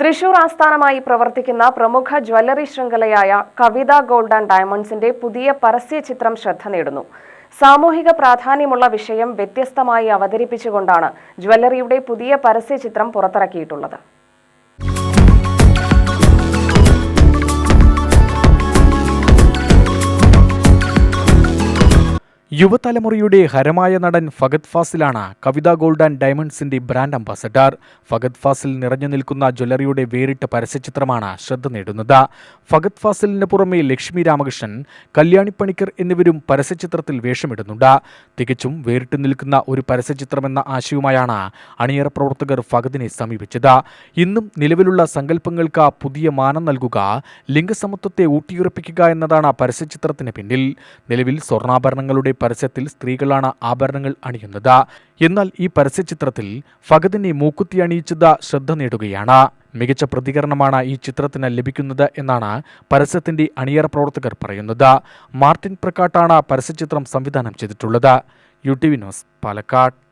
തൃശൂർ ആസ്ഥാനമായി പ്രവർത്തിക്കുന്ന പ്രമുഖ ജ്വല്ലറി ശൃംഖലയായ കവിത ഗോൾഡ് ആൻഡ് ഡയമണ്ട്സിന്റെ പുതിയ പരസ്യ ചിത്രം ശ്രദ്ധ നേടുന്നു. സാമൂഹിക പ്രാധാന്യമുള്ള വിഷയം വ്യത്യസ്തമായി അവതരിപ്പിച്ചുകൊണ്ടാണ് ജ്വല്ലറിയുടെ പുതിയ പരസ്യ ചിത്രം പുറത്തിറക്കിയിട്ടുള്ളത്. യുവതലമുറയുടെ ഹരമായ നടൻ ഫഗത് ഫാസിലാണ് കവിത ഗോൾഡ് ആൻഡ് ഡയമണ്ട്സിന്റെ ബ്രാൻഡ് അംബാസഡർ. ഫഗത് ഫാസിൽ നിറഞ്ഞു നിൽക്കുന്ന ജ്വല്ലറിയുടെ വേറിട്ട പരസ്യചിത്രമാണ് ശ്രദ്ധ നേടുന്നത്. ഫഗത് ഫാസിലിന് പുറമെ ലക്ഷ്മി രാമകൃഷ്ണൻ കല്യാണി പണിക്കർ എന്നിവരും പരസ്യചിത്രത്തിൽ വേഷമിടുന്നുണ്ട്. തികച്ചും വേറിട്ട് നിൽക്കുന്ന ഒരു പരസ്യചിത്രമെന്ന ആശയവുമായാണ് അണിയറ പ്രവർത്തകർ ഫഗതിനെ സമീപിച്ചത്. ഇന്നും നിലവിലുള്ള സങ്കല്പങ്ങൾക്ക് പുതിയ മാനം നൽകുക ലിംഗസമത്വത്തെ ഊട്ടിയുറപ്പിക്കുക എന്നതാണ് പരസ്യചിത്രത്തിന് പിന്നിൽ. നിലവിൽ സ്വർണാഭരണങ്ങളുടെ പരസ്യത്തിൽ സ്ത്രീകളാണ് ആഭരണങ്ങൾ അണിയുന്നത്. എന്നാൽ ഈ പരസ്യചിത്രത്തിൽ ഫഗദിനെ മൂക്കുത്തി അണിയിച്ചത് ശ്രദ്ധ നേടുകയാണ്. മികച്ച പ്രതികരണമാണ് ഈ ചിത്രത്തിന് ലഭിക്കുന്നത് എന്നാണ് പരസ്യത്തിന്റെ അണിയറ പ്രവർത്തകർ പറയുന്നത്. മാർട്ടിൻ പ്രക്കാട്ടാണ് പരസ്യചിത്രം സംവിധാനം ചെയ്തിട്ടുള്ളത്. U T V news Palakkad.